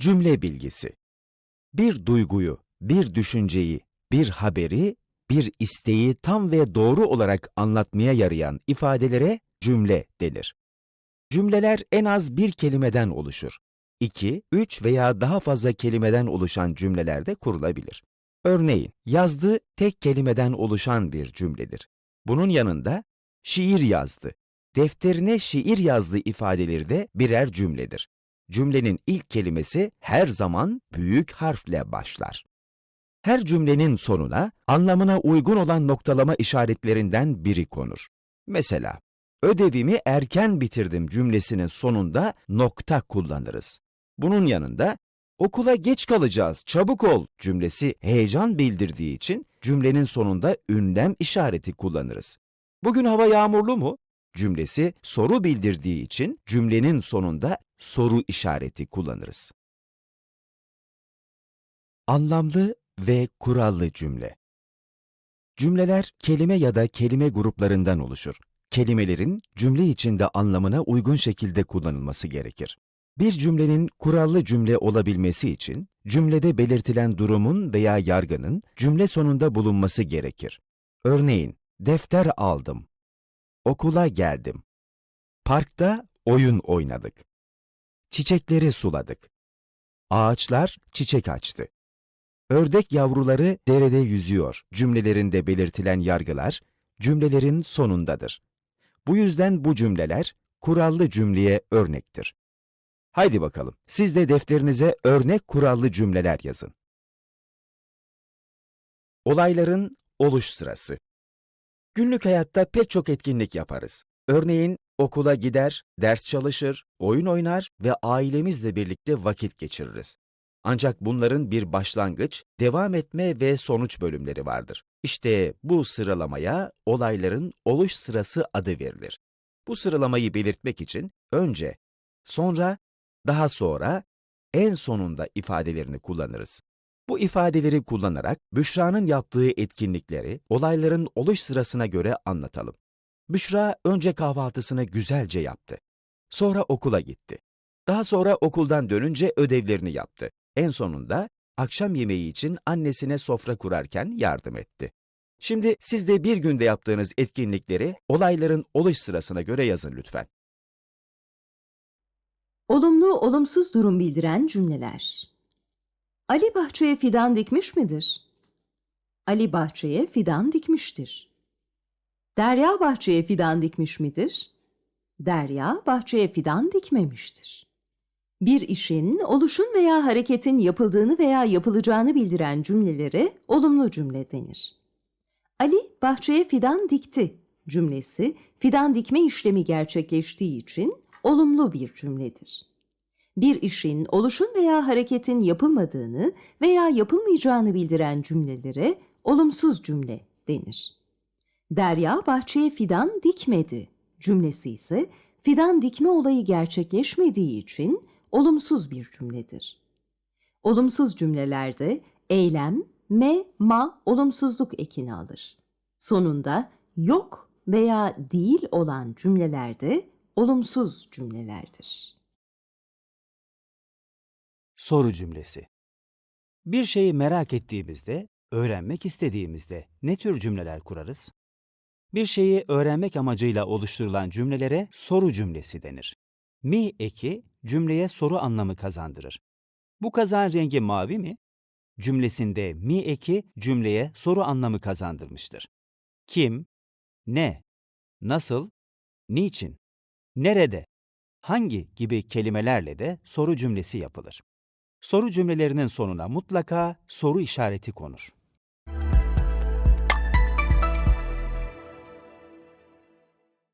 Cümle bilgisi. Bir duyguyu, bir düşünceyi, bir haberi, bir isteği tam ve doğru olarak anlatmaya yarayan ifadelere cümle denir. Cümleler en az bir kelimeden oluşur. İki, üç veya daha fazla kelimeden oluşan cümleler de kurulabilir. Örneğin, yazdı tek kelimeden oluşan bir cümledir. Bunun yanında şiir yazdı, defterine şiir yazdı ifadeleri de birer cümledir. Cümlenin ilk kelimesi her zaman büyük harfle başlar. Her cümlenin sonuna anlamına uygun olan noktalama işaretlerinden biri konur. Mesela, ödevimi erken bitirdim cümlesinin sonunda nokta kullanırız. Bunun yanında okula geç kalacağız, çabuk ol cümlesi heyecan bildirdiği için cümlenin sonunda ünlem işareti kullanırız. Bugün hava yağmurlu mu? cümlesi soru bildirdiği için cümlenin sonunda soru işareti kullanırız. Anlamlı ve kurallı cümle. Cümleler kelime ya da kelime gruplarından oluşur. Kelimelerin cümle içinde anlamına uygun şekilde kullanılması gerekir. Bir cümlenin kurallı cümle olabilmesi için cümlede belirtilen durumun veya yargının cümle sonunda bulunması gerekir. Örneğin, defter aldım, okula geldim, parkta oyun oynadık, çiçekleri suladık, ağaçlar çiçek açtı. Ördek yavruları derede yüzüyor cümlelerinde belirtilen yargılar cümlelerin sonundadır. Bu yüzden bu cümleler kurallı cümleye örnektir. Haydi bakalım, siz de defterinize örnek kurallı cümleler yazın. Olayların oluş sırası. Günlük hayatta pek çok etkinlik yaparız. Örneğin okula gider, ders çalışır, oyun oynar ve ailemizle birlikte vakit geçiririz. Ancak bunların bir başlangıç, devam etme ve sonuç bölümleri vardır. İşte bu sıralamaya olayların oluş sırası adı verilir. Bu sıralamayı belirtmek için önce, sonra, daha sonra, en sonunda ifadelerini kullanırız. Bu ifadeleri kullanarak Büşra'nın yaptığı etkinlikleri olayların oluş sırasına göre anlatalım. Büşra önce kahvaltısını güzelce yaptı. Sonra okula gitti. Daha sonra okuldan dönünce ödevlerini yaptı. En sonunda akşam yemeği için annesine sofra kurarken yardım etti. Şimdi siz de bir günde yaptığınız etkinlikleri olayların oluş sırasına göre yazın lütfen. Olumlu, olumsuz durum bildiren cümleler. Ali bahçeye fidan dikmiş midir? Ali bahçeye fidan dikmiştir. Derya bahçeye fidan dikmiş midir? Derya bahçeye fidan dikmemiştir. Bir işin, oluşun veya hareketin yapıldığını veya yapılacağını bildiren cümlelere olumlu cümle denir. Ali bahçeye fidan dikti cümlesi fidan dikme işlemi gerçekleştiği için olumlu bir cümledir. Bir işin, oluşun veya hareketin yapılmadığını veya yapılmayacağını bildiren cümlelere olumsuz cümle denir. Derya bahçeye fidan dikmedi cümlesi ise fidan dikme olayı gerçekleşmediği için olumsuz bir cümledir. Olumsuz cümlelerde eylem, me, ma olumsuzluk ekini alır. Sonunda yok veya değil olan cümlelerde olumsuz cümlelerdir. Soru cümlesi. Bir şeyi merak ettiğimizde, öğrenmek istediğimizde ne tür cümleler kurarız? Bir şeyi öğrenmek amacıyla oluşturulan cümlelere soru cümlesi denir. Mi eki cümleye soru anlamı kazandırır. Bu kazan rengi mavi mi? Cümlesinde mi eki cümleye soru anlamı kazandırmıştır. Kim, ne, nasıl, niçin, nerede, hangi gibi kelimelerle de soru cümlesi yapılır. Soru cümlelerinin sonuna mutlaka soru işareti konur.